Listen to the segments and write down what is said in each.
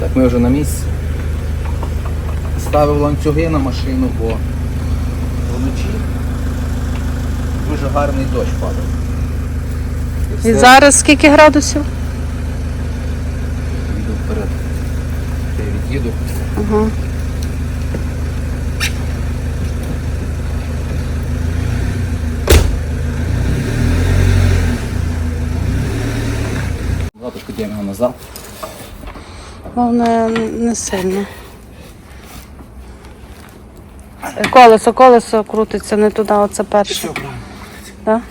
Так, ми вже на місці. Ставив ланцюги на машину, бо вночі дуже гарний дощ падав. І все, зараз скільки градусів? Їду вперед. Я від'їду. Завтра підемо його назад. Головне не сильно. Колесо, колесо крутиться не туди, оце перше. Да?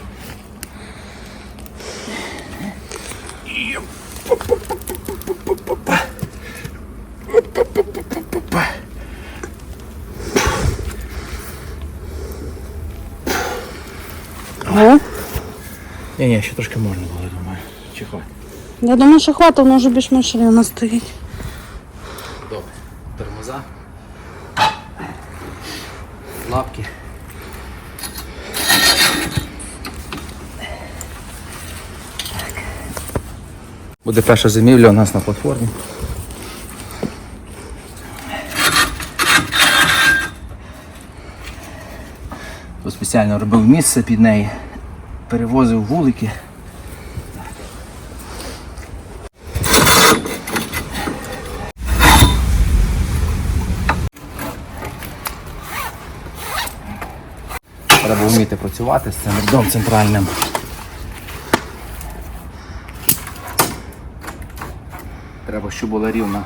О, Ні, ні, ще трошки можна було, я думаю. Чихати. я думаю, що хватить, воно вже більш-менш рівно стоїть. Тормоза. Лапки. Буде перша зимівля у нас на платформі. Тут спеціально робив місце під неї, перевозив вулики. Треба вміти працювати з цим рядом центральним. Треба, щоб була рівна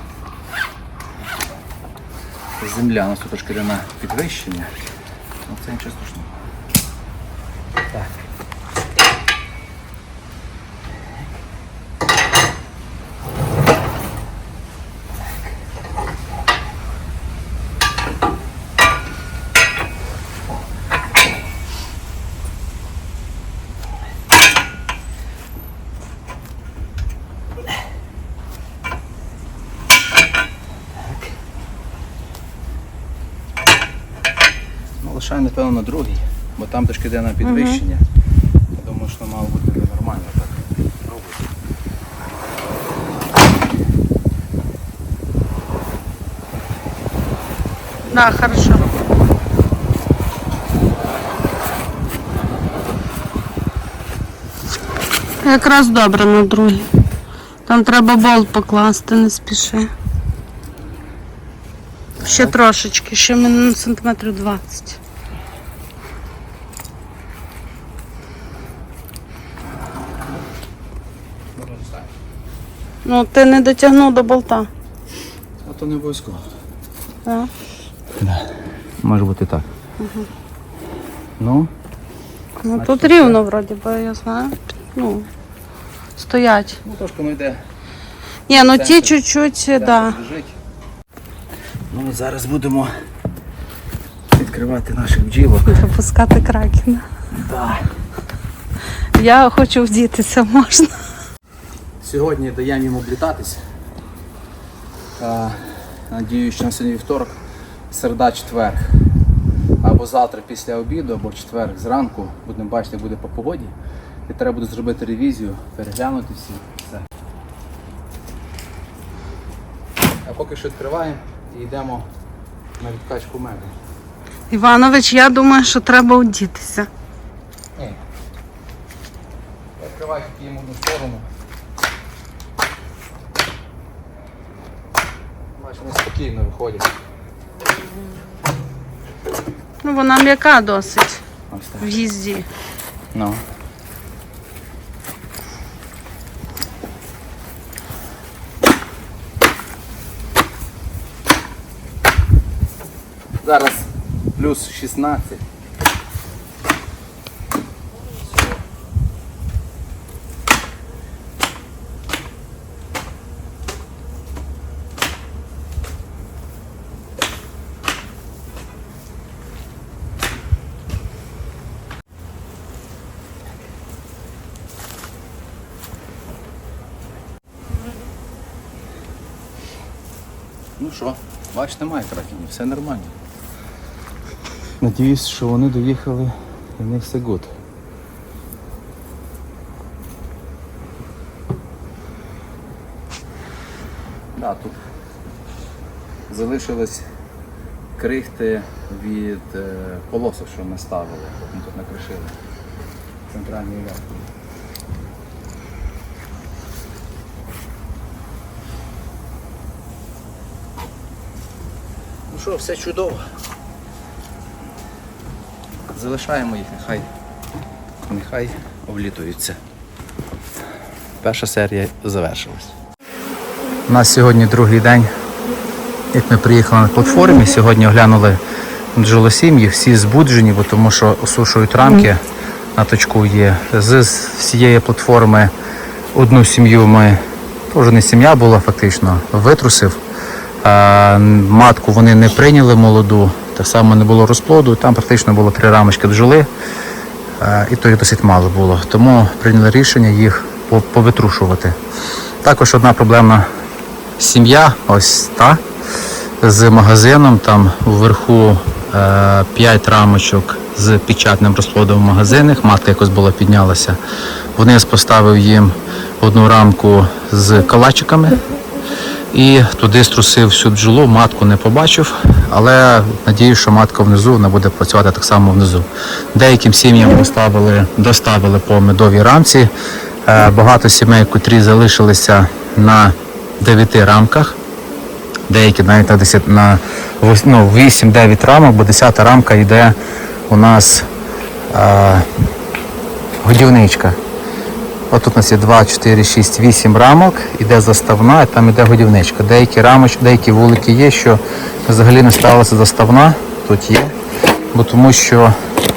земля. У нас трошки йде на підвищення. Ну, це нічого страшного. Так. Ну, лишаю, напевно, на другий, бо там трошки йде на підвищення. Я думаю, що мало бути нормально так. робити. Да, хорошо. Якраз добре на другий. Там треба болт покласти, не спіши. Ще трошечки, ще мін- сантиметрів 20. Ну, ти не дотягнув до болта. А то не обов'язково. Так. Може бути так. Ну, Ну тут рівно вроді, бо я знаю. Ну, стоять. ну трошки воно йде. Ні, ну ті чуть-чуть, так. Да. Ну, зараз будемо відкривати наших бджілок. Запускати кракена. Я хочу вдітися, можна. Сьогодні даємо йому облітатись. Надіюсь, що на сьогодні вівторок, середа, четвер. Або завтра після обіду, або в четвер зранку. Будемо бачити, як буде по погоді. І треба буде зробити ревізію, переглянути всі. Все. А поки що відкриваємо і йдемо на відкачку меду. Іванович, я думаю, що треба вдітися. Ні. Відкривай тільки їм одну сторону. Бачиш, вони спокійно виходять. Ну, вона м'яка досить Ось так. в їзді. Ну. Зараз плюс 16. Ну що, бач, немає кракенів, все нормально. Надіюсь, що вони доїхали і в них все гуд. Да, тут залишились крихти від е, полосок, що ми ставили. Ми тут накришили. Центральний ряд. Ну що, все чудово. Залишаємо їх, нехай, нехай облітуються. Перша серія завершилась. У нас сьогодні другий день, як ми приїхали на платформі. Сьогодні оглянули бджолосім'ї, всі збуджені, бо тому що осушують рамки на точку є. З всієї платформи одну сім'ю ми, вже не сім'я була фактично, витрусив. Матку вони не прийняли молоду, так само не було розплоду. Там практично було три рамочки бджоли, і то їх досить мало було. Тому прийняли рішення їх по- повитрушувати. Також одна проблемна сім'я, ось та з магазином. Там вверху 5 рамочок з печатним розплодом в магазинах. Матка якось була піднялася. Вниз поставив їм одну рамку з калачиками і туди струсив всю бджолу, матку не побачив, але надію, що матка внизу вона буде працювати так само внизу. Деяким сім'ям поставили, доставили по медовій рамці. Е, Багато сімей, котрі залишилися на 9 рамках. Деякі навіть на 10, на ну, 8-9 рамок, бо 10 рамка йде у нас е, годівничка. От тут у нас є 2, 4, 6, 8 рамок, іде заставна, і там іде годівничка. Деякі рамочки, деякі вулики є, що взагалі не сталася заставна, тут є, бо тому що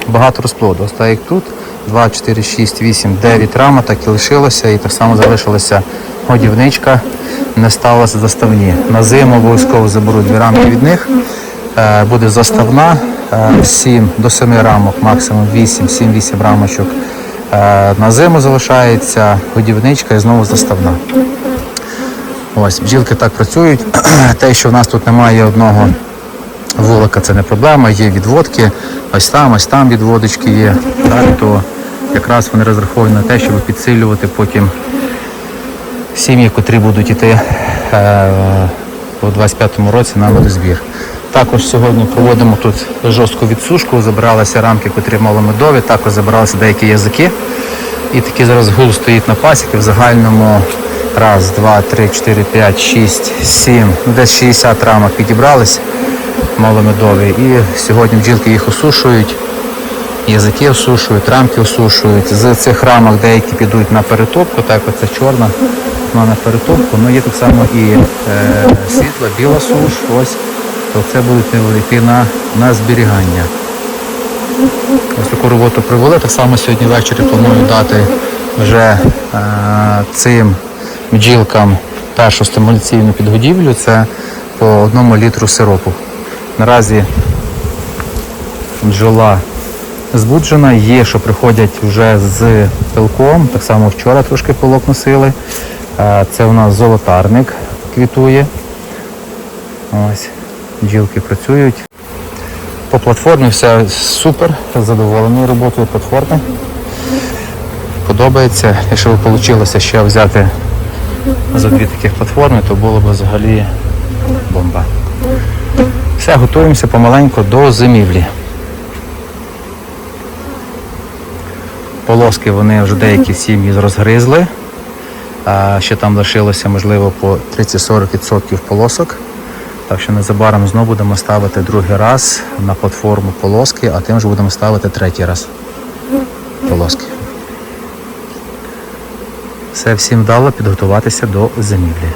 багато розплоду. Ось так як тут 2, 4, 6, 8, 9 рамок, так і лишилося, і так само залишилася годівничка, не сталося заставні. На зиму обов'язково заберуть дві рамки від них. Е, Буде заставна, 7 до 7 рамок, максимум 8, 7-8 рамочок. Е, На зиму залишається годівничка і знову заставна. Ось, бджілки так працюють. Те, що в нас тут немає одного вулика, це не проблема, є відводки. Ось там, ось там відводочки є. Так, то якраз вони розраховані на те, щоб підсилювати потім сім'ї, котрі будуть йти у 25-му році на водозбір. Також сьогодні проводимо тут жорстку відсушку, забиралися рамки, котрі маломедові, також забиралися деякі язики. І такий зараз гул стоїть на пасіки. В загальному раз, два, три, чотири, п'ять, шість, сім, ну, десь 60 рамок підібрались маломедові. І сьогодні бджілки їх осушують. Язики осушують, рамки осушують. З цих рамок деякі підуть на перетопку, так оце чорна, вона на перетопку. Ну є так само і е, світла, біла суш, ось, то це будуть йти на, на зберігання. Ось таку роботу провели. Так само сьогодні ввечері планую дати вже е, цим бджілкам першу стимуляційну підгодівлю. Це по одному літру сиропу. Наразі бджола збуджена, є, що приходять вже з пилком. Так само вчора трошки пилок носили. Е, Це у нас золотарник квітує. Ось, бджілки працюють. По платформі все супер, задоволений роботою платформи. Подобається. Якщо б вийшло ще взяти за дві таких платформи, то було б взагалі бомба. Все, готуємося помаленьку до зимівлі. Полоски вони вже деякі сім'ї розгризли. А ще там лишилося, можливо, по 30-40% полосок. Так що незабаром знову будемо ставити другий раз на платформу полоски, а тим же будемо ставити третій раз полоски. Все всім вдало підготуватися до зимівлі.